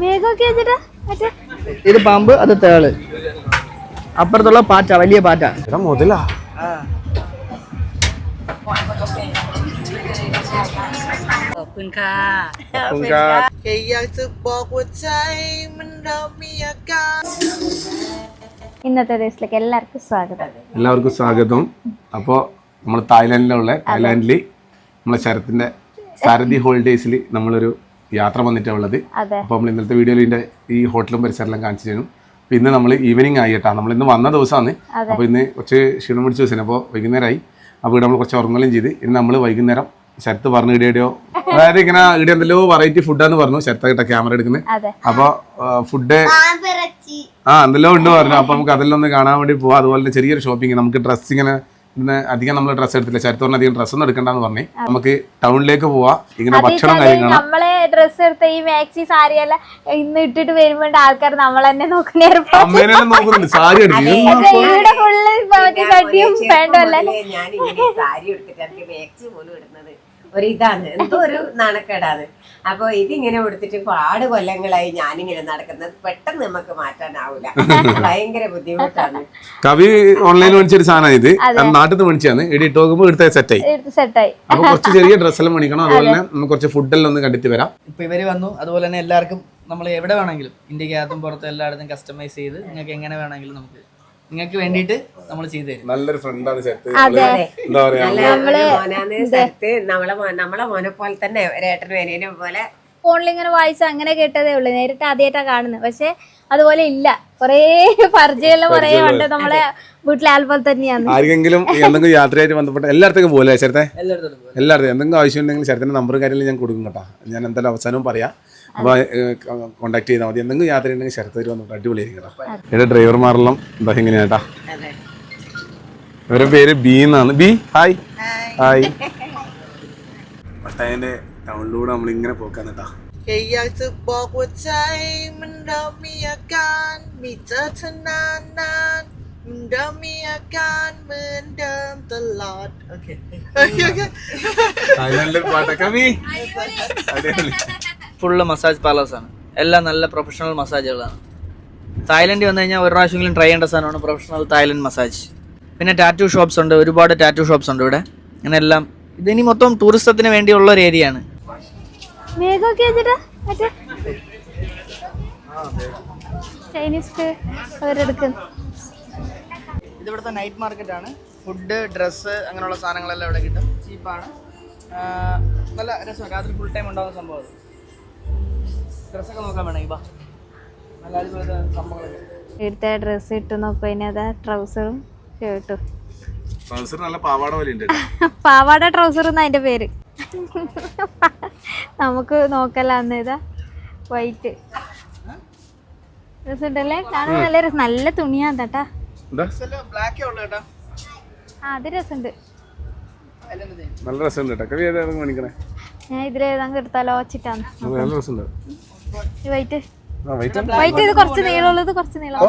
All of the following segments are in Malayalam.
മേഘമൊക്കെ വെച്ചിട്ട് മറ്റേ ഇത് പാമ്പ് അത് തേള് അപ്പുറത്തുള്ള പാറ്റ വലിയ പാറ്റ എടാ മുതലാ Punka. คุณก็ แค่อยากจะบอกว่าใจมันเริ่มมีอาการ ഇന്നത്തെ ദിവസത്തിലേക്ക് എല്ലാവർക്കും സ്വാഗതം എല്ലാവർക്കും സ്വാഗതം അപ്പോൾ നമ്മൾ തായ്ലാൻഡിലുള്ള തായ്ലാൻഡിൽ നമ്മളെ ശരത്തിന്റെ സാരഥി ഹോളിഡേയ്സിൽ നമ്മളൊരു യാത്ര വന്നിട്ടാണ് ഉള്ളത്. അപ്പോൾ നമ്മൾ ഇന്നത്തെ വീഡിയോയിൽ ഇതിന്റെ ഈ ഹോട്ടലും പരിസരമെല്ലാം കാണിച്ചു തരും അപ്പോൾ ഇന്ന് നമ്മൾ ഈവനിങ് ആയിട്ടാണ് നമ്മൾ ഇന്ന് വന്ന ദിവസമാണ് അപ്പോൾ ഇന്ന് കുറച്ച് ക്ഷീണം പിടിച്ച ദിവസമാണ് അപ്പോൾ വൈകുന്നേരമായി അപ്പോൾ ഇവിടെ നമ്മൾ കുറച്ച് ഉറങ്ങലും ചെയ്ത്. ഇനി നമ്മൾ വൈകുന്നേരം ശരത്ത് പറഞ്ഞു ഇടയോ അതായത് ഇങ്ങനെ ഇവിടെ എന്തെല്ലോ വെറൈറ്റി ഫുഡാന്ന് പറഞ്ഞു. ശരത്ത കിട്ട ക്യാമറ എടുക്കുന്നത് അപ്പൊ അപ്പോൾ ഫുഡ് ആ എന്തെല്ലോ ഉണ്ട് പറഞ്ഞു. അപ്പൊ നമുക്ക് അതെല്ലാം ഒന്ന് കാണാൻ വേണ്ടി പോവാം. അതുപോലെ ചെറിയൊരു ഷോപ്പിംഗ് നമുക്ക് ഡ്രസ് ഇങ്ങനെ ഇന്ന് അധികം നമ്മൾ ഡ്രസ്സ് എടുത്തില്ല. ചരിത്രം അധികം ഡ്രസ്സ് ഒന്നും എടുക്കണ്ടെന്ന് പറഞ്ഞു നമുക്ക് ടൗണിലേക്ക് പോവാം. ഇങ്ങനെ ഭക്ഷണം കാര്യങ്ങൾ നമ്മളെ ഡ്രസ്സ് എടുത്ത ഈ മാക്സി സാരി എല്ലാം ഇന്ന് ഇട്ടിട്ട് വരുമ്പോൾ ആൾക്കാർ നമ്മൾ തന്നെ നോക്കുന്നുണ്ട്. സാരി ഇവിടെ ഫുള്ള് അല്ലേ? സാരി എടുത്തിട്ട് എനിക്ക് മാക്സി പോലും ഇടുന്നത് ഒരു ഇതാണ്. എന്തോ ഒരു നാണക്കേടാണ്. അപ്പൊ ഇതിങ്ങനെ കൊടുത്തിട്ട് പാട് കൊല്ലങ്ങളായി ഞാനിങ്ങനെ നടക്കുന്നത്. പെട്ടെന്ന് നമുക്ക് മാറ്റാനാവൂല. ഭയങ്കര ബുദ്ധിമുട്ടാണ്. കവി ഓൺലൈനിൽ മേടിച്ചൊരു സാധനം ഇത്. നാട്ടിൽ നിന്ന് മേടിച്ചാണ് ഇവിടെ ഇട്ട് നോക്കുമ്പോൾ എടുത്ത സെറ്റായി. അപ്പൊ കുറച്ച് ചെറിയ ഡ്രസ്സെല്ലാം മേടിക്കണം. അതുപോലെ തന്നെ നമുക്ക് കുറച്ച് ഫുഡെല്ലാം ഒന്ന് കണ്ടിട്ട് വരാം. ഇപ്പൊ ഇവർ വന്നു. അതുപോലെ തന്നെ എല്ലാവർക്കും നമ്മൾ എവിടെ വേണമെങ്കിലും ഇന്ത്യക്കകത്തും പുറത്തും എല്ലായിടത്തും കസ്റ്റമൈസ് ചെയ്ത് നിങ്ങൾക്ക് എങ്ങനെ വേണമെങ്കിലും നമുക്ക് നിങ്ങൾക്ക് വേണ്ടിയിട്ട് നമ്മൾ ചെയ്തു തരും. നല്ലൊരു ഫ്രണ്ടാണ് ശരത്ത് എന്താ പറയാ സ്ഥലത്ത് നമ്മളെ മോനെ പോലെ തന്നെ ഒരേട്ടനും അനിയനും പോലെ ഫോണിൽ ഇങ്ങനെ വായിച്ച് അങ്ങനെ കേട്ടതേ ഉള്ളൂ. നേരിട്ട് ആദ്യമായിട്ടാ കാണുന്നത്. പക്ഷെ അതുപോലെ ഇല്ല. കൊറേ പരിചയമുള്ള കൊറേ ഉണ്ട് നമ്മളെ വീട്ടിലെ ആൽബം തന്നെയാണ്. ആർക്കെങ്കിലും എന്തെങ്കിലും യാത്രയായിട്ട് ബന്ധപ്പെട്ട എല്ലായിടത്തേക്കും പോലെ ശരത്തെ? എല്ലായിടത്തും എന്തെങ്കിലും ആവശ്യം ഉണ്ടെങ്കിൽ ശരത്തിന്റെ നമ്പറും കാര്യങ്ങളും ഞാൻ കൊടുക്കും കേട്ടോ. ഞാൻ എന്തായാലും അവസാനവും പറയാം. അപ്പോൾ കോൺടാക്ട് ചെയ്താൽ മതി എന്തെങ്കിലും യാത്ര ഉണ്ടെങ്കിൽ ശരത്ത് തരും വന്നിട്ട് അടിപൊളിയായിരിക്കും കേട്ടോ ഇവിടെ ഡ്രൈവർമാരെല്ലാം എന്താ എങ്ങനെയാ കേട്ടാ അതെ ഇവരുടെ പേര് ബി എന്നാണ് ബി ഹായ് ഹായ് പട്ടായന്റെ ടൗണിലൂടെ നമ്മൾ ഇങ്ങനെ പോക്കാൻ കേട്ടാ แค่อยากจะบอกว่าใจมันเริ่มมีอาการไม่เจอเธอนานนานๆมันเริ่มมีอาการเหมือนเดิมตลอดโอเคโอเคโอเค തായ്ലാൻഡിലെ പാട്ടൊക്കെ ബി അടിപൊളി ഫുള്ള് മസാജ് പാർലേഴ്സ് ആണ്. എല്ലാം നല്ല പ്രൊഫഷണൽ മസാജുകളാണ് തായ്ലൻഡ് വന്നു കഴിഞ്ഞാൽ ഒരു പ്രാവശ്യമെങ്കിലും ട്രൈ ചെയ്യേണ്ട സാധനമാണ് പ്രൊഫഷണൽ തായ്ലൻഡ് മസാജ് പിന്നെ ടാറ്റു ഷോപ്സ് ഉണ്ട് ഒരുപാട് ടാറ്റു ഷോപ്സ് ഉണ്ട് ഇവിടെ. അങ്ങനെ എല്ലാം ഇതിനി മൊത്തം ടൂറിസത്തിന് വേണ്ടിയുള്ള ഒരു ഏരിയ ആണ്. ഇതിവിടുത്തെ നൈറ്റ് മാർക്കറ്റ് ആണ്. ഫുഡ് ഡ്രസ്സ് അങ്ങനെയുള്ള സാധനങ്ങളെല്ലാം ഇവിടെ കിട്ടും. ചീപ്പാണ് നല്ല രസമാണ്. രാത്രി ഫുൾ ടൈം ഉണ്ടാകുന്ന സംഭവം ഡ്രസ്സൊക്കെ നോക്കാൻ വേണമെങ്കിൽ ബാ നല്ല അടിപൊളി സംഭവങ്ങളൊക്കെ. ഇവിടുത്തെ ഡ്രസ്സ് ഇട്ട് നോക്കും ട്രൗസറും ഷർട്ടും ട്രൗസർ നല്ല പാവാട പോലെ ഉണ്ട് പാവാട ട്രൗസർ എന്നാ അതിന്റെ പേര്? നമുക്ക് നോക്കല്ല അന്ന് ഇതാ വൈറ്റ് ഡ്രസ് ഉണ്ടല്ലേ? കാണാൻ നല്ല രസം നല്ല തുണിയാ കേട്ടാ. അത് രസമുണ്ട്. നല്ല രസമുണ്ട് കേട്ടോ. ഞാൻ ഇതിലേതാണ്ട് എടുത്താലോ വെച്ചിട്ടാണ് വൈറ്റ് വൈറ്റ് ഇത് കുറച്ച് നീളമുള്ളത് കുറച്ച് നീളം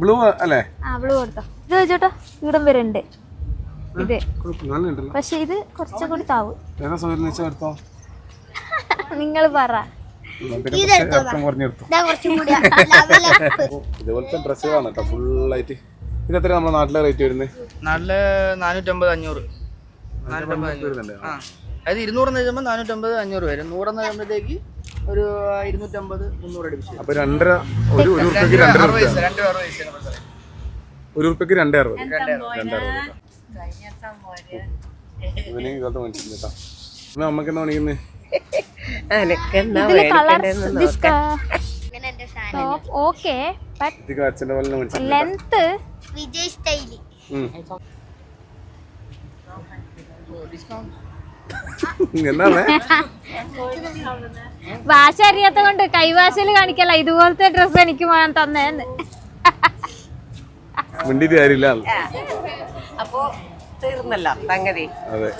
ബ്ലൂ അല്ലേ ആ ബ്ലൂ കൊടുത്തോ ഇത് വെച്ചോട്ടോ ഇവിടം വരെ ഉണ്ട് ഇത് പക്ഷെ ഇത് കുറച്ചും കൂടി താവും നിങ്ങൾ പറ ഇതുപോലത്തെ ഡ്രസ്സുകളാണ് കേട്ടോ ഫുള്ളായിട്ട് ഇത് എത്ര നമ്മുടെ നാട്ടിലെ റേറ്റ് വരുന്നത് നാട്ടിൽ നാനൂറ്റമ്പത് അഞ്ഞൂറ് നാനൂറ്റമ്പത് അഞ്ഞൂറ് അതായത് ഇരുന്നൂറെന്ന് എഴുതുമ്പോൾ നാനൂറ്റമ്പത് അഞ്ഞൂറ് വരും. നൂറെന്ന് കഴിയുമ്പോഴത്തേക്ക് ഒരു ഇരുന്നൂറ്റമ്പത് മുന്നൂറ് അടിപ്പിച്ചു അപ്പൊ രണ്ടര ഒരു ഒരു ഉറുപ്പ്യക്ക് രണ്ടര അറുപത് ഉറുപ്പ്യ. പൈസ രണ്ട് അറുപത് പൈസയാണ് പറഞ്ഞത്. ഒരു ഉറുപ്പ്യക്ക് രണ്ടേ അറുപത്. രണ്ടേ അറുപത്. ഇവനെ ഇതോട്ട് മേടിച്ചിട്ടുണ്ട് കേട്ടോ അമ്മ അമ്മയ്ക്ക് എന്താ പണിക്കുന്നത് അനക്കെന്നാ ഇതിൽ കളർ മേടിക്കണ്ടെന്ന് നോക്കാം. ഓക്കെ ബട്ട് ഇത് അച്ഛന്റെ പോലെ മേടിച്ചിട്ടുണ്ട് ലെങ്ത് ഉം. എന്താണ് ഭാഷ അറിയാത്ത കൊണ്ട് കൈവാശയിൽ കാണിക്കല്ല ഇതുപോലത്തെ ഡ്രസ് എനിക്ക് വാങ്ങാൻ തന്നേന്ന്. മിണ്ടിട്ട് കാര്യമില്ല. അപ്പോ തീർന്നല്ലോ സംഗതി. അതെ.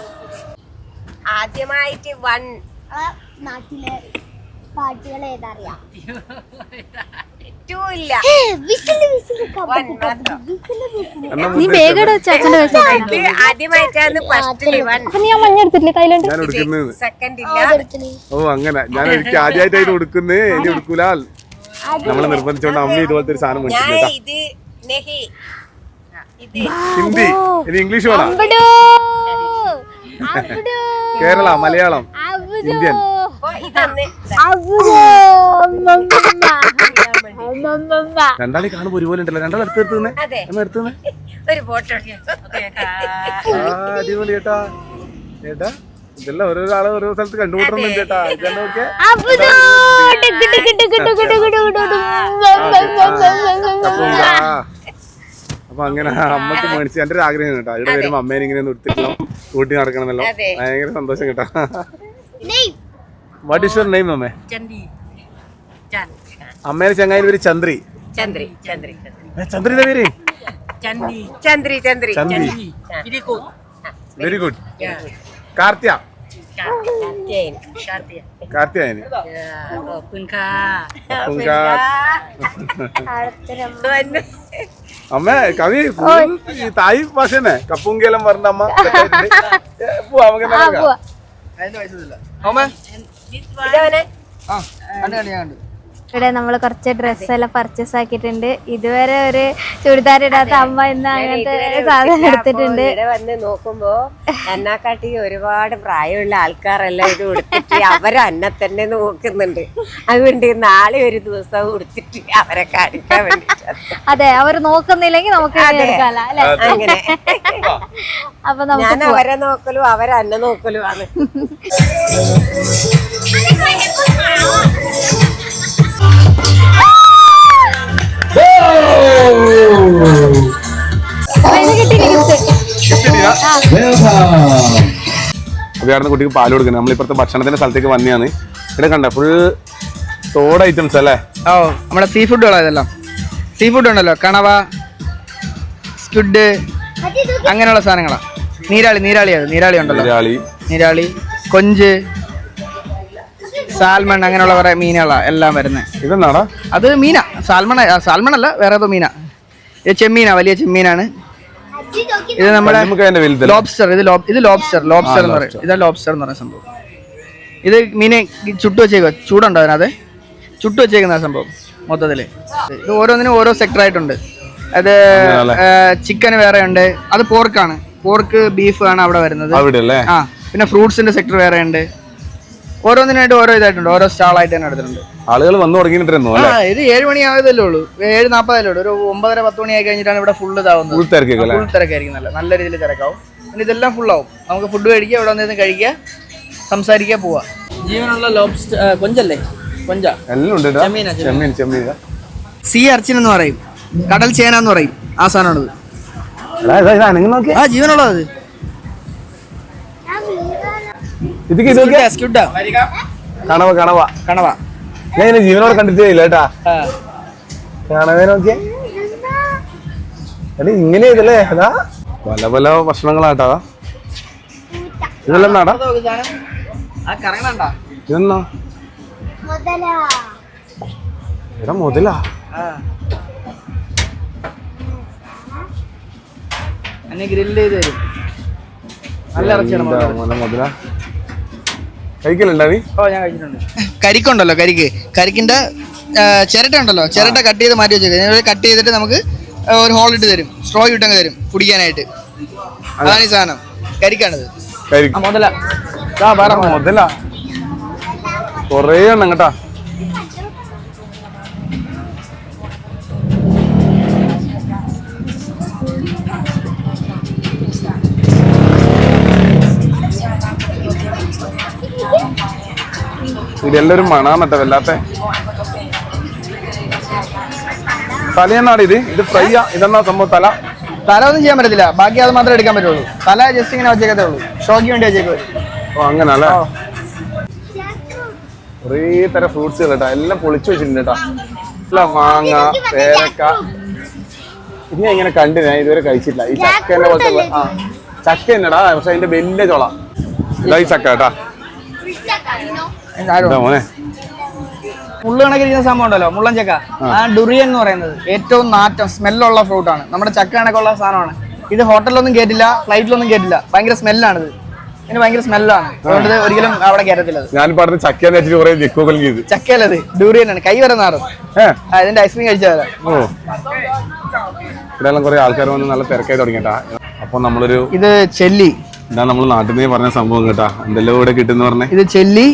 ആദ്യമായിട്ട് വൺ. നാട്ടിലെ പാട്ടുകൾ ഏതറിയാം? നീ വേഗം ചേച്ചന്റെ മഞ്ഞ ഞാൻ ഉടുക്കുന്നത് സെക്കൻഡ് ഇല്ല. ഓ അങ്ങനെ. ഞാൻ എനിക്ക് ആദ്യമായിട്ടായിട്ട് കൊടുക്കുന്നേ. ഇനി ഉടുക്കൂലാൽ നമ്മളെ നിർബന്ധിച്ചോണ്ട് അമ്മ ഇതുപോലത്തെ ഒരു സാധനം ഞാൻ മേടിച്ചിട്ടാ ഇത് നെഹി. ഇത് ഹിന്ദി. ഇനി ഇംഗ്ലീഷ് വേണം കേരള മലയാളം ഇന്ത്യൻ. അപ്പൊ ഇതൊന്ന്. രണ്ടാളി കാണുമ്പോ ഒരുപോലെ ഉണ്ടല്ലോ. രണ്ടാൾ അടുത്ത് എടുത്തുന്നേ എടുത്തുന്നേ ഒരു ഫോട്ടോ ആ അടിപൊളി ചേട്ടാ. ചേട്ടാ ഇതെല്ലാം ഓരോരാളെ ഓരോ സ്ഥലത്ത് കണ്ടുമുട്ടുന്നുണ്ട് ചേട്ടാ. ഇതെല്ലാം. അപ്പം അങ്ങനെ അമ്മയ്ക്ക് മേടിച്ച് എന്റെ ഒരു ആഗ്രഹം കേട്ടോ. ഇവിടെ വരുമ്പോ അമ്മേനെ ഇങ്ങനെ ഒന്ന് എടുത്തിട്ടോ കൂട്ടി നടക്കണമെന്നല്ലോ ഭയങ്കര സന്തോഷം കേട്ടോ. നെയ് വാട്ട് ഇസ് യുവർ നെയിം അമ്മേ? ചന്തി അമ്മേനെ ചങ്ങായി പേര് ചന്ദ്രി. ചന്ദ്രി ചന്ദ്രി. ചന്ദ്രിയുടെ പേര്? ചന്ദ്രി ചന്ദ്രി ചന്ദ്രി ചന്ദ്രി ഇരിക്കൂ വെരി ഗുഡ് കാർത്തിയ. കാർത്തിയായന് അമ്മ കവി തായ് ഭാഷനെ. കപ്പുങ്കേലം പറഞ്ഞ അമ്മ. പോവാം, നമുക്ക് എന്നാ ഇതവനെ? ആ കണ്ടു കണ്ടു ഞാൻ കണ്ടു. ഇവിടെ നമ്മൾ കുറച്ച് ഡ്രസ്സ് എല്ലാം പർച്ചേസ് ആക്കിയിട്ടുണ്ട്. ഇതുവരെ ഒരു ചുരിദാർ ഇടാത്ത അമ്മ ഇന്ന് അങ്ങനത്തെ സാധനം എടുത്തിട്ടുണ്ട്. ഇവിടെ വന്ന് നോക്കുമ്പോ അന്നാക്കാട്ടി ഒരുപാട് പ്രായമുള്ള ആൾക്കാരെല്ലാം ഇത് ഉടുത്തിട്ട് അവരെ അന്നെ തന്നെ നോക്കുന്നുണ്ട്. അതുകൊണ്ട് നാളെ ഒരു ദിവസം ഉടുത്തിട്ട് അവരെ കാണിക്കാൻ വേണ്ടി അതെ അവർ നോക്കുന്നില്ലെങ്കിൽ നമുക്ക് അങ്ങനെ. അപ്പൊ ഞാൻ അവരെ നോക്കലും അവരെ അന്നെ നോക്കലും അവിടെ കുട്ടിക്ക് പാൽ കൊടുക്കുന്നത്. നമ്മൾ ഇപ്പുറത്തെ ഭക്ഷണത്തിന്റെ സ്ഥലത്തേക്ക് വന്നെയാണ്. ഇവിടെ കണ്ട ഫുൾ തോട് ഐറ്റംസ് അല്ലേ? ഓ നമ്മുടെ സീ ഫുഡുകളാണ് ഇതെല്ലാം. സീ ഫുഡ് ഉണ്ടല്ലോ കണവ സ്ക്വിഡ് അങ്ങനെയുള്ള സാധനങ്ങളാ. നീരാളി നീരാളി അത് നീരാളി ഉണ്ടല്ലോ. നീരാളി. നീരാളി കൊഞ്ച് സാൽമൺ അങ്ങനെയുള്ള കുറെ മീനുകളാ എല്ലാം വരുന്നത് ഇതെന്നാടാ? അത് മീന. സാൽമൺ സാൽമൺ അല്ല വേറെ ഏതോ മീനാ. ഇത് ചെമ്മീനാ വലിയ ചെമ്മീനാണ്. ഇത് നമ്മുടെ ലോബ്സ്റ്റർ ഇത് ലോബ് ഇത് ലോബ്സ്റ്റർ ലോബ്സ്റ്റർ എന്ന് പറയും. ഇതാ ലോബ്സ്റ്റർ എന്ന് പറയുന്ന സംഭവം. ഇത് മീനെ ചുട്ടു വെച്ചേക്കുക ചൂടുണ്ടോ അതിനകത്ത് ചുട്ടു വെച്ചേക്കുന്ന സംഭവം മൊത്തത്തിൽ. ഇത് ഓരോന്നിനും ഓരോ സെക്ടർ ആയിട്ടുണ്ട്. അത് ചിക്കൻ വേറെ ഉണ്ട്. അത് പോർക്കാണ് പോർക്ക് ബീഫ് ആണ് അവിടെ വരുന്നത്. ആ പിന്നെ ഫ്രൂട്ട്സിന്റെ സെക്ടർ വേറെ ഉണ്ട്. ഓരോന്നിനായിട്ട് ഓരോ ഇതായിട്ടുണ്ട്. ഓരോ സ്റ്റാൾ ആയിട്ട് തന്നെ എടുത്തിട്ടുണ്ട്. ആളുകൾ വന്നു തുടങ്ങിയിട്ടുണ്ടായിരുന്നു ആ ഇത് ഏഴ് മണി ആയതല്ലേ ഉള്ളൂ. ഏഴ് നാൽപ്പതല്ലേ ഉള്ളൂ. ഒരു ഒമ്പതര പത്ത് മണി ആയി കഴിഞ്ഞിട്ടാണ് ഇവിടെ ഫുള്ള് ഇതാവുന്നത്. ഫുൾ തിരക്കൊക്കെ ഫുൾ തിരക്കായിരിക്കും നല്ല നല്ല രീതിയിൽ തിരക്കാവും. പിന്നെ ഇതെല്ലാം ഫുള്ളാവും ആവും. നമുക്ക് ഫുഡ് കഴിക്കുക ഇവിടെ വന്നിരുന്ന് കഴിക്കുക സംസാരിക്കുക പോവാ ജീവനുള്ള ലോബ്സ്റ്റർ കൊഞ്ചല്ലേ? കൊഞ്ച? എല്ലാം ഉണ്ട് ചെമ്മീൻ. ചെമ്മീൻ സീ അർച്ചിൻ എന്ന് പറയും. കടൽ ചേന എന്ന് പറയും. ആ സാധനമാണത്. ആ ജീവനുള്ളത് ഇതൊക്കെ ഇത് കണവ കണവ. കണവ. ഞാൻ ജീവനോട് കണ്ടിട്ടേ ഇല്ല കേട്ടാ കണവേ നോക്കിയേ. എടാ ഇങ്ങനെ ഇതല്ലേ? അതാ. പല പല ഭക്ഷണങ്ങളാട്ടാ. ഇതെല്ലാം നാടാ ഇതെന്നാ? മുതല. എടാ മുതലാ. ഗ്രില്ല് ചെയ്ത് തരും. നല്ല ഇറച്ചിയാണ് മുതലാ? കഴിക്കലുണ്ടാ നീ? ഓ ഞാൻ കഴിച്ചിട്ടുണ്ട്. കരിക്കുണ്ടല്ലോ കരിക്ക്. കരിക്കിന്റെ ചിരട്ട ഉണ്ടല്ലോ. ചിരട്ട കട്ട് ചെയ്ത് മാറ്റി വെച്ചേക്കും. കട്ട് ചെയ്തിട്ട് നമുക്ക് ഒരു ഹോൾ ഇട്ട് തരും. സ്ട്രോ ഇട്ടങ്ങ് തരും കുടിക്കാനായിട്ട്. അതാണ് ഈ സാധനം. കരിക്കാണിത്. മുതല. മുതലാ. കൊറേ എണ്ണം കേട്ടാ. ഇതെല്ലാം ഒരു മണാന്നട്ടെ വല്ലാത്ത. തലയെന്നാണ് ഇത്? ഇത് ഫ്രൈ ആ. ഇതെന്നാ സംഭവം? തല? തല ഒന്നും ചെയ്യാൻ പറ്റത്തില്ല. ബാക്കി അത് മാത്രമേ എടുക്കാൻ പറ്റുള്ളൂ. തല ജസ്റ്റ് ഇങ്ങനെ വെച്ചേക്കത്തേ ഉള്ളൂ. ഷോക്ക് വേണ്ടി വെച്ചേക്കുവേ ഓ അങ്ങനെ അല്ലേ കുറേ തരം ഫ്രൂട്ട്സുകൾ കേട്ടോ എല്ലാം പൊളിച്ചു വെച്ചിട്ടുണ്ട് കേട്ടോ എല്ലാം മാങ്ങ പേരക്ക ഇത് ഞാൻ ഇങ്ങനെ കണ്ടു ഞാൻ ഇതുവരെ കഴിച്ചിട്ടില്ല. ഈ ചക്കന്റെ പോലത്തെ ആ. ചക്ക എന്നടാ പക്ഷെ അതിന്റെ വലിയ ചോള. ഇതായി ഈ ചക്ക കേട്ടാ മോനെ? മുള്ളു കണക്കിരിക്കുന്ന സംഭവം ഉണ്ടല്ലോ മുള്ളൻ ചക്ക ആ ഡുറിയൻ എന്ന് പറയുന്നത് ഏറ്റവും നാറ്റം സ്മെല്ലുള്ള ഫ്രൂട്ടാണ് നമ്മുടെ ചക്ക കണക്കുള്ള സാധനമാണ്. ഇത് ഹോട്ടലിലൊന്നും കേട്ടില്ല ഫ്ലൈറ്റിലൊന്നും കേട്ടില്ല. ഭയങ്കര സ്മെല്ലാണിത്. ഇതിന് ഭയങ്കര സ്മെല്ലാണ്. അതുകൊണ്ട് ഇത് ഒരിക്കലും അവിടെ കയറത്തില്ല അത് ഞാൻ പറഞ്ഞ ചക്കയെന്ന് വെച്ചിട്ട് കുറെ ദിക്കുകൾ ചെയ്ത്. ചക്കയല്ലത് ഡൂറിയൻ ആണ്. കൈ വരെ നാറും. ആ ഇതിന്റെ ഐസ്ക്രീം കഴിച്ചാൽ ഓ. ഇവിടെ എല്ലാം കുറെ ആൾക്കാർ വന്ന് നല്ല തിരക്കായി തുടങ്ങിട്ടാ അപ്പൊ നമ്മളൊരു ഇത് ചെല്ലി. ഇതാ നമ്മൾ നാട്ടിൽ നിന്ന് പറഞ്ഞ സംഭവം കേട്ടാ. എന്തെല്ലാം ഇവിടെ കിട്ടുന്ന പറഞ്ഞേ? ഇത് ചെല്ലി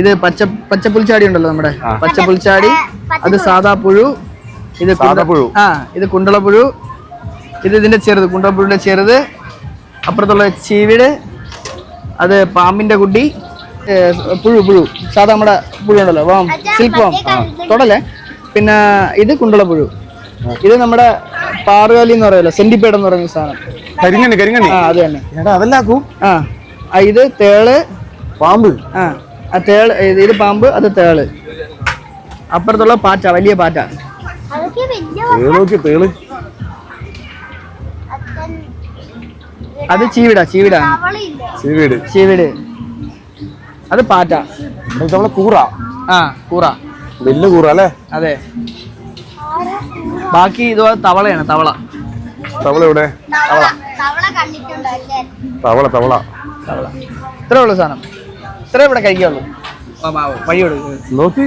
ഇത് പച്ച പച്ചപ്പുൽച്ചാടി ഉണ്ടല്ലോ നമ്മുടെ. പച്ചപ്പുൽച്ചാടി അത് സാദാ പുഴു ഇത് പുഴു. ആ ഇത് കുണ്ടളപ്പുഴു ഇത് ഇതിന്റെ ചെറുത് കുണ്ടളപ്പുഴുവിന്റെ ചെറുത്. അപ്പുറത്തുള്ള ചീവിട് അത് പാമ്പിന്റെ കുട്ടി പുഴു പുഴു. സാധാ നമ്മുടെ പുഴു ഉണ്ടല്ലോ വാം സിൽക്ക് വാം. തൊടല്ലേ? പിന്നെ ഇത് കുണ്ടളപ്പുഴു ഇത് നമ്മുടെ പാറുകാലി എന്ന് പറയുമല്ലോ സെന്റിപ്പേഡ് എന്ന് പറയുന്ന സാധനം. കരിങ്ങണി കരിങ്ങണി ആ അത് തന്നെ. എടാ അതെല്ലാക്കൂ ആ ആ, ഇത് തേൾ പാമ്പ്. ആ. ആ തേൾ ഇത് പാമ്പ് അത് തേൾ അപ്പുറത്തുള്ള പാറ്റ വലിയ പാറ്റ. അത് ചീവിട ചീവിട. അവളില്ല സീവീട് ചീവിട്. അത് പാറ്റ. നമ്മളെ കൂറ. ആ കൂറ. വലിയ കൂറ അല്ലേ? അതെ. ബാക്കി ഇത് തവളയാണ് തവള. തവള ഇവിടെ തവള. തവള തവള. തവള. ഇത്രേ ഉള്ളൂ സാധനം. ഇത്രേ ഇവിടെ കഴിക്കുള്ളൂ വഴി കൊടുക്കും. നോക്കി.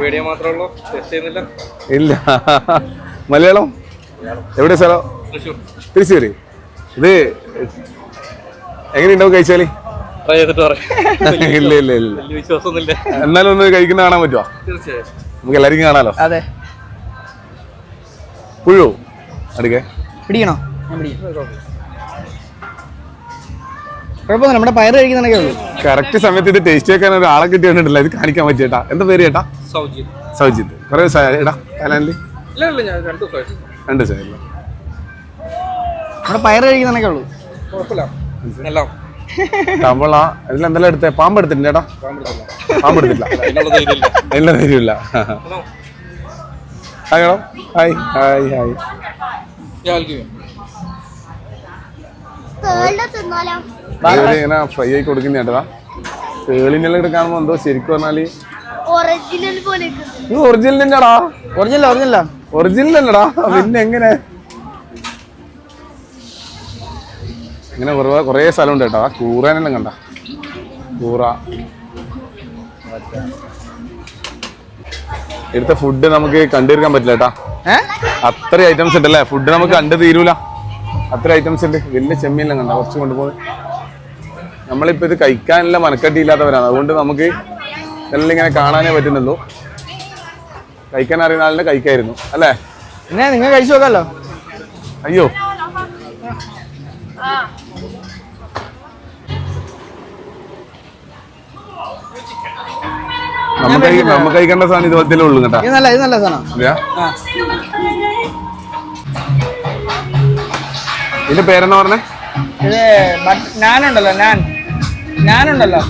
വീഡിയോ മാത്രമേ ഉള്ളൂ. ടെസ്റ്റ് ചെയ്യുന്നില്ല. ഇല്ല. മലയാളം? എവിടെ സ്ഥലം? തൃശ്ശൂർ. തൃശ്ശൂർ ഇത് എങ്ങനെയുണ്ടാവും കഴിച്ചാൽ? ട്രൈ ചെയ്തിട്ട് പറയാം. ഇല്ല ഇല്ല ഇല്ല വിശ്വാസമൊന്നുമില്ല. എന്നാലും ഒന്ന് കഴിക്കുന്ന കാണാൻ പറ്റുമോ തീർച്ചയായും. നമുക്ക് എല്ലാവർക്കും കാണാലോ? അതെ. പുഴു. അടുക്കേ. പിടിക്കണോ? ഞാൻ പിടിക്കാം. കുഴപ്പമൊന്നുമില്ല നമ്മുടെ പയർ കഴിക്കുന്നതൊക്കെ ഉള്ളൂ. കറക്റ്റ് സമയത്ത് ഇത് ടേസ്റ്റ് വെക്കാൻ ഒരാളെ ആളെ കിട്ടിയിട്ടുണ്ടല്ലോ ഇത് കാണിക്കാൻ പറ്റിയേട്ടാ എന്താ പേര് ചേട്ടാ സൗജിത്. സൗജിത്. കുറേ ദിവസമായി എടാ തായ്ലാൻഡിൽ രണ്ടു ദിവസമായില്ല. നമ്മുടെ പയർ കഴിക്കുന്നതൊക്കെ ഉള്ളൂ. കുഴപ്പമില്ല. എല്ലാം. തവള ഇതിൽ എന്തെല്ലാം എടുത്തേ? പാമ്പ് എടുത്തിട്ടില്ല ചേട്ടാ പാമ്പ് എടുത്തില്ല അതിനുള്ള ധൈര്യമില്ല. Hi madam hi hi hi ഇങ്ങനെ ഫ്രൈ ആയി കൊടുക്കുന്ന ചേട്ടാ തേളിനെല്ലാം ഇവിടെ കാണുമ്പോൾ എന്തോ ശരിക്കും പറഞ്ഞാൽ. ഒറിജിനൽ പോലെ ഒറിജിനൽ ഇത് ഒറിജിനൽ ഒറിജിനല്ല ഒറിജിനൽ അല്ലടാ. പിന്നെ എങ്ങനെ? ഇങ്ങനെ കുറേ കുറേ സ്ഥലമുണ്ട് കേട്ടോ. ആ കൂറാനെല്ലാം കണ്ട. കൂറ. ഇവിടുത്തെ ഫുഡ് നമുക്ക് കണ്ടിരിക്കാൻ പറ്റില്ല കേട്ടാ. അത്ര ഐറ്റംസ് ഉണ്ടല്ലേ ഫുഡ് നമുക്ക് കണ്ടു തീരൂല. അത്ര ഐറ്റംസ് ഉണ്ട്. വലിയ ചെമ്മീനെല്ലാം കണ്ട. കുറച്ച് കൊണ്ടുപോകുന്നത് നമ്മളിപ്പോ ഇത് കഴിക്കാനുള്ള മനക്കട്ടിയില്ലാത്തവരാണ്. അതുകൊണ്ട് നമുക്ക് ഇതെല്ലാം ഇങ്ങനെ കാണാനേ പറ്റുന്നുള്ളൂ. കഴിക്കാൻ അറിയുന്ന ആളിനെ കഴിക്കായിരുന്നു. അല്ലേ? നിങ്ങൾ കഴിച്ചു നോക്കാമല്ലോ അയ്യോ. നമുക്ക് നമുക്ക് കഴിക്കേണ്ട സാധനം ഇതുപോലത്തെ ഉള്ളു കേട്ടോ. ഇത് നല്ല ഇത് നല്ല സാധനം? ഇതിന്റെ പേരെന്നാ പറഞ്ഞേ? ഇത് ബട്ട് നാൻ ഉണ്ടല്ലോ നാൻ. നാൻ ഉണ്ടല്ലോ.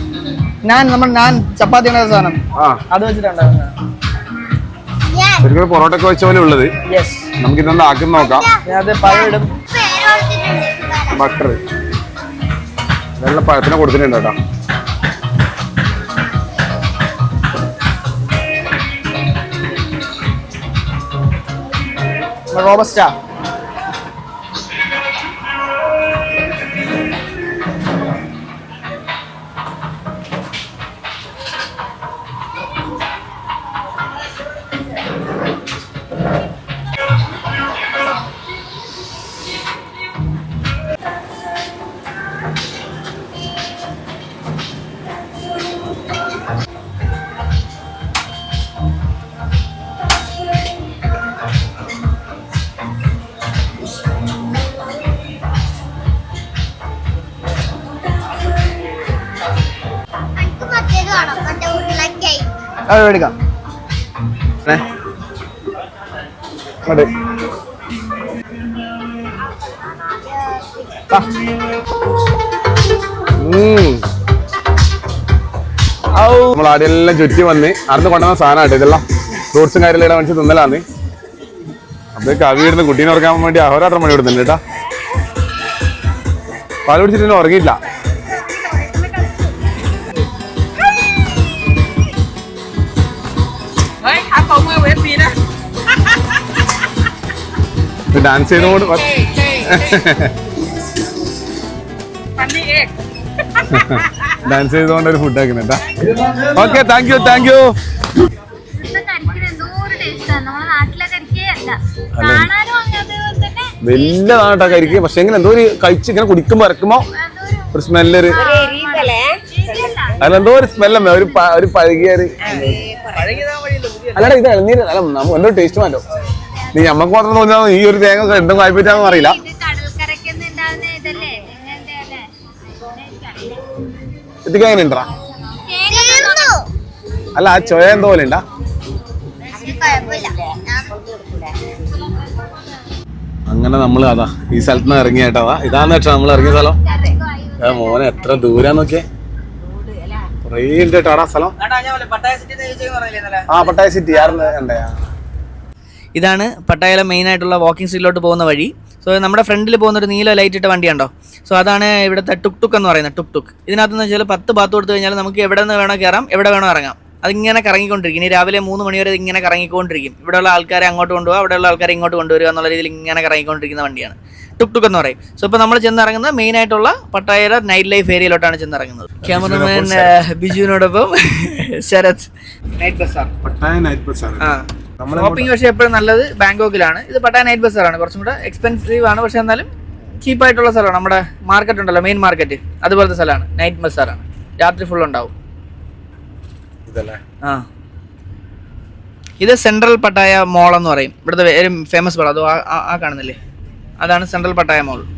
നാൻ നമ്മൾ നാൻ ചപ്പാത്തി ഉണ്ടാക്കുന്ന സാധനം. അത് വെച്ചിട്ടുണ്ടാകുന്നത് ഞാൻ. ശരിക്കും പൊറോട്ട ഒക്കെ വെച്ച പോലെ ഉള്ളത്. യെസ് നമുക്ക് ഇതൊന്ന് ആക്കി നോക്കാം. ബട്ടർ വെള്ള പഴത്തിനെ കൊടുത്തിട്ടുണ്ട് കേട്ടോ. റോബസ്റ്റ എടുക്കാം. അതെ. നമ്മൾ ആടെല്ലാം ചുറ്റി വന്ന് അന്ന് കൊണ്ടുവന്ന സാധനമായിട്ട് ഇതെല്ലാം. ഫ്രൂട്ട്സും കാര്യങ്ങളും ഇവിടെ മനുഷ്യ തിന്നലാന്ന് അത് കവി ഇടുന്ന് കുട്ടീനെ ഉറക്കാൻ വേണ്ടി അഹോരാത്രം മണി കൊടുത്തിട്ടുണ്ട് കേട്ടാ. പാൽ കുടിച്ചിട്ട് ഉറങ്ങിയില്ല ഡാൻസ് ചെയ്തുകൊണ്ട് ഡാൻസ് ചെയ്തുകൊണ്ട് ഒരു food ആക്കുന്നുണ്ടാ okay thank you thank you അല്ല വലിയതാണ് കരിക്ക് പക്ഷെ എങ്ങനെ എന്തോ ഒരു കഴിച്ച് ഇങ്ങനെ കുടിക്കുമ്പോ ഇറക്കുമ്പോ എന്തോ ഒരു ഒരു സ്മെല്ലൊരു രീതിയല്ല അതിലെന്തോ ഒരു സ്മെല്ലമ്മ ഒരു പഴകിയ അല്ലടാ ഇത് ഇളനീര് അല്ല നമ്മ എന്തോ ടേസ്റ്റ് മാറ്റോ നീ നമ്മക്ക് മാത്രം തോന്നിയാ ഈ ഒരു തേങ്ങ എന്തും കായ്പറ്റാന്ന് അറിയില്ല. അല്ലേ ഇതൊക്കെ എങ്ങനെ ഉണ്ടാ തീർന്നു അല്ല ആ ചൊയ എന്തോ പോലെ ഉണ്ടാ അങ്ങനെ നമ്മൾ അതാ ഈ സ്ഥലത്ത് നിന്ന് അതാ. ഇതാന്ന് വെച്ചാ നമ്മൾ ഇറങ്ങിയ സ്ഥലം. ഏ, മോനെ എത്ര ദൂരാ നോക്കിയേ. കുറേ ഉണ്ട് കേട്ടോ ആ സ്ഥലം. ഞാൻ പോലെ പട്ടായ സിറ്റി എന്ന് പറഞ്ഞില്ലേ ഇന്നലെ? ആ പട്ടായ സിറ്റി ആരുന്നു കണ്ടേ ഇതാണ് പട്ടായയിലെ മെയിൻ ആയിട്ടുള്ള വാക്കിംഗ് സ്ട്രീറ്റിലോട്ട് പോകുന്ന വഴി. സോ നമ്മുടെ ഫ്രണ്ടിൽ പോകുന്ന ഒരു നീല ലൈറ്റ് ഇട്ട വണ്ടിയുണ്ടോ? സോ അതാണ് ഇവിടുത്തെ ടുക് ടുക്ക് എന്ന് പറയുന്നത് ടുക് ടുക്ക് ഇതിനകത്ത് വെച്ചാൽ പത്ത് ബാത്ത് കൊടുത്തു കഴിഞ്ഞാൽ നമുക്ക് എവിടെ നിന്ന് വേണോ കയറാം എവിടെ വേണോ ഇറങ്ങാം. അതിങ്ങനെ കറങ്ങിക്കൊണ്ടിരിക്കും. ഇനി രാവിലെ മൂന്ന് മണിവരെ ഇങ്ങനെ കറങ്ങിക്കൊണ്ടിരിക്കും. ഇവിടെയുള്ള ആൾക്കാരെ അങ്ങോട്ട് കൊണ്ടുപോകുക അവിടെയുള്ള ആൾക്കാരെ ഇങ്ങോട്ട് കൊണ്ടുവരിക എന്നുള്ള രീതിയിൽ ഇങ്ങനെ കറങ്ങിക്കൊണ്ടിരിക്കുന്ന വണ്ടിയാണ്. ടുക് ടുക്ക് എന്ന് പറയും. സോ ഇപ്പോൾ നമ്മൾ ചെന്നിറങ്ങുന്നത് മെയിൻ ആയിട്ടുള്ള പട്ടായയുടെ നൈറ്റ് ലൈഫ് ഏരിയയിലോട്ടാണ് ചെന്നിറങ്ങുന്നത്. ക്യാമറമാൻ ബിജുവിനോടൊപ്പം ശരത്. നൈറ്റ് ബസ്സാണ് പട്ടായ നൈറ്റ് ബസ് ആണ്. ആ. ഷോപ്പിംഗ് പക്ഷേ എപ്പോഴും നല്ലത് ബാങ്കോക്കിലാണ്. ഇത് പട്ടായ നൈറ്റ് ബസ്സാണ് കുറച്ചും കൂടെ എക്സ്പെൻസീവ് ആണ്. പക്ഷേ എന്നാലും ചീപ്പ് ആയിട്ടുള്ള സ്ഥലമാണ്. നമ്മുടെ മാർക്കറ്റ് ഉണ്ടല്ലോ മെയിൻ മാർക്കറ്റ് അതുപോലത്തെ സ്ഥലമാണ്. നൈറ്റ് ബസ്സാറാണ് രാത്രി ഫുൾ ഉണ്ടാവും. ആ. ഇത് സെൻട്രൽ പട്ടായ മോൾ എന്ന് പറയും. ഇവിടുത്തെ ഫേമസ് മോൾ അത് ആ കാണുന്നില്ലേ? അതാണ് സെൻട്രൽ പട്ടായ മോൾ